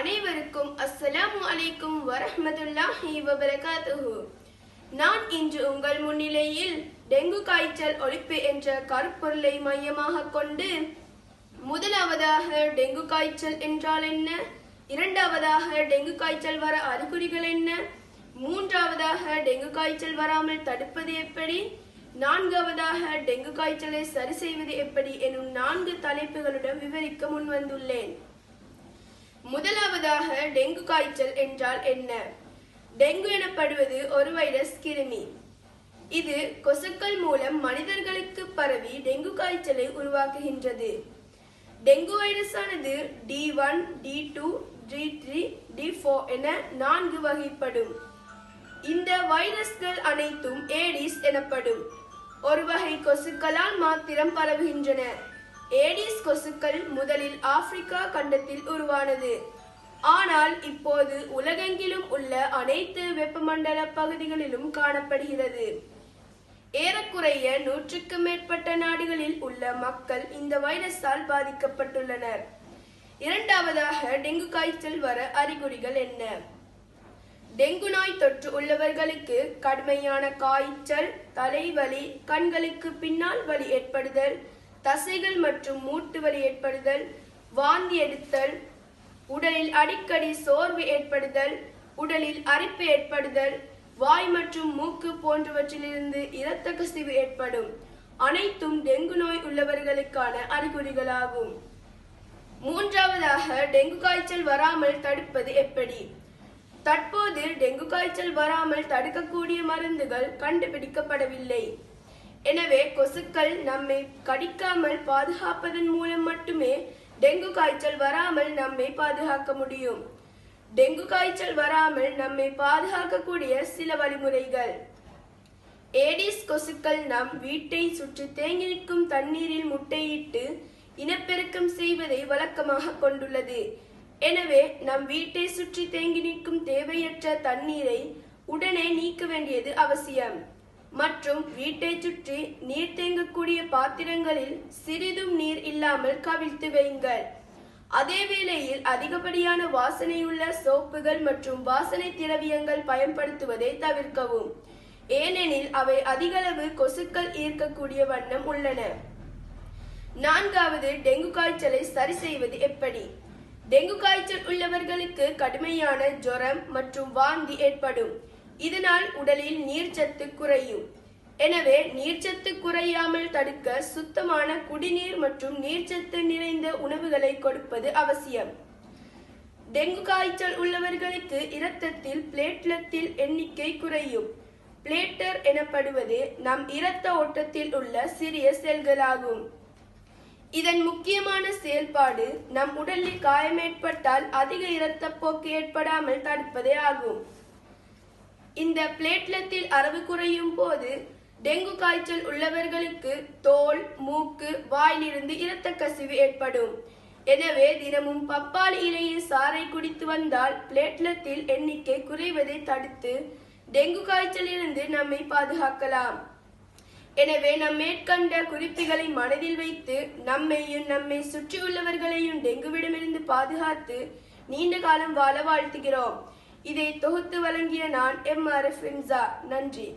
அனைவருக்கும் அஸ்ஸலாமு அலைக்கும் வரஹமதுல்லாஹி வபரகாத்துஹு. நான் இன்று உங்கள் முன்னிலையில் டெங்கு காய்ச்சல் ஒழிப்பு என்ற கருப்பொருளை மையமாக கொண்டு முதலாவதாக டெங்கு காய்ச்சல் என்றால் என்ன? இரண்டாவதாக டெங்கு காய்ச்சல் வர அறிகுறிகள் என்ன? மூன்றாவதாக டெங்கு காய்ச்சல் வராமல் தடுப்பது எப்படி? நான்காவதாக டெங்கு காய்ச்சலை சரி செய்வது எப்படி? எனும் நான்கு தலைப்புகளுடன் விவரிக்க முன்வந்துள்ளேன். முதலாவதாக டெங்கு காய்ச்சல் என்றால் என்ன? டெங்கு எனப்படுவது ஒரு வைரஸ் கிருமி. இது கொசுக்கள் மூலம் மனிதர்களுக்கு பரவி டெங்கு காய்ச்சலை உருவாக்குகின்றது. Dengue வைரஸானது D one D two D three D four என நான்கு வகைப்படும். இந்த வைரஸ்கள் அனைத்தும் ஏடிஸ் எனப்படும். ஒரு வகை கொசுக்களால் மாத்திரம் பரவுகின்றன. ஏடிஸ் கொசுக்கள் முதலில் ஆப்பிரிக்கா கண்டத்தில் உருவானது. ஆனால் இப்போது உலகெங்கிலும் உள்ள அனைத்து வெப்பமண்டல பகுதிகளிலும் காணப்படுகிறது. ஏறக்குறைய நூற்றுக்கு மேற்பட்ட நாடுகளில் உள்ள மக்கள் இந்த வைரஸால் பாதிக்கப்பட்டுள்ளனர். இரண்டாவதாக டெங்கு காய்ச்சல் வர அறிகுறிகள் என்ன? டெங்கு நோய் தொற்று உள்ளவர்களுக்கு கடுமையான காய்ச்சல் தலைவலி கண்களுக்கு பின்னால் வலி ஏற்படுதல் தசைகள் மற்றும் மூட்டு வலி ஏற்படுதல் வாந்தி எடுத்தல் உடலில் அடிக்கடி சோர்வு ஏற்படுதல் உடலில் அரிப்பு ஏற்படுதல் வாய் மற்றும் மூக்கு போன்றவற்றிலிருந்து இரத்த கசிவு ஏற்படும். அனைத்தும் டெங்கு நோய் உள்ளவர்களுக்கான அறிகுறிகளாகும். மூன்றாவதாக டெங்கு காய்ச்சல் வராமல் தடுப்பது எப்படி? தற்போது டெங்கு காய்ச்சல் வராமல் தடுக்கக்கூடிய மருந்துகள் கண்டுபிடிக்கப்படவில்லை. எனவே கொசுக்கள் நம்மை கடிக்காமல் பாதுகாப்பதன் மூலம் மட்டுமே டெங்கு காய்ச்சல் வராமல் நம்மை பாதுகாக்க முடியும். டெங்கு காய்ச்சல் வராமல் நம்மை பாதுகாக்கக்கூடிய சில வழிமுறைகள். ஏடிஸ் கொசுக்கள் நம் வீட்டை சுற்றி தேங்கி நிற்கும் தண்ணீரில் முட்டையிட்டு இனப்பெருக்கம் செய்வதை வழக்கமாக கொண்டுள்ளது. எனவே நம் வீட்டை சுற்றி தேங்கி நிற்கும் தேவையற்ற தண்ணீரை உடனே நீக்க வேண்டியது அவசியம். மற்றும் வீட்டை சுற்றி நீர் தேங்கக்கூடிய பாத்திரங்களில் சிறிதும் நீர் இல்லாமல் கவிழ்த்து வையுங்கள். அதே வேளையில் அதிகப்படியான வாசனையுள்ள சோப்புகள் மற்றும் வாசனை திரவியங்கள் பயன்படுத்துவதை தவிர்க்கவும். ஏனெனில் அவை அதிகளவு கொசுக்கள் ஈர்க்கக்கூடிய வண்ணம் உள்ளன. நான்காவது டெங்கு காய்ச்சலை சரி செய்வது எப்படி? டெங்கு காய்ச்சல் உள்ளவர்களுக்கு கடுமையான ஜுரம் மற்றும் வாந்தி ஏற்படும். இதனால் உடலில் நீர்ச்சத்து குறையும் எனவே நீர்ச்சத்து குறையாமல் தடுக்க சுத்தமான குடிநீர் மற்றும் நீர்ச்சத்து நிறைந்த உணவுகளை கொடுப்பது அவசியம். டெங்கு காய்ச்சல் உள்ளவர்களுக்கு இரத்தத்தில் பிளேட்லெட்டில் எண்ணிக்கை குறையும். பிளேட்டர் எனப்படுவது நம் இரத்த ஓட்டத்தில் உள்ள சிறிய செல்களாகும். இதன் முக்கியமான செயல்பாடு நம் உடலில் காயம் ஏற்பட்டால் அதிக இரத்தப்போக்கு ஏற்படாமல் தடுப்பதே ஆகும். இந்த பிளேட்லெட்டில் அளவு குறையும் போது டெங்கு காய்ச்சல் உள்ளவர்களுக்கு தோல் மூக்கு வாயிலிருந்து இரத்த கசிவு ஏற்படும். எனவே தினமும் பப்பாளி இலையின் சாறை குடித்து வந்தால் பிளேட்லெட்டில் எண்ணிக்கை குறைவதை தடுத்து டெங்கு காய்ச்சலிலிருந்து நம்மை பாதுகாக்கலாம். எனவே நம் மேற்கண்ட குறிப்புகளை மனதில் வைத்து நம்மையும் நம்மை சுற்றியுள்ளவர்களையும் டெங்குவிடமிருந்து பாதுகாத்து நீண்ட காலம் வாழ வாழ்த்துகிறோம். இதை தொகுத்து வழங்கிய நான் எம் ஆர் எஃப் நன்றி.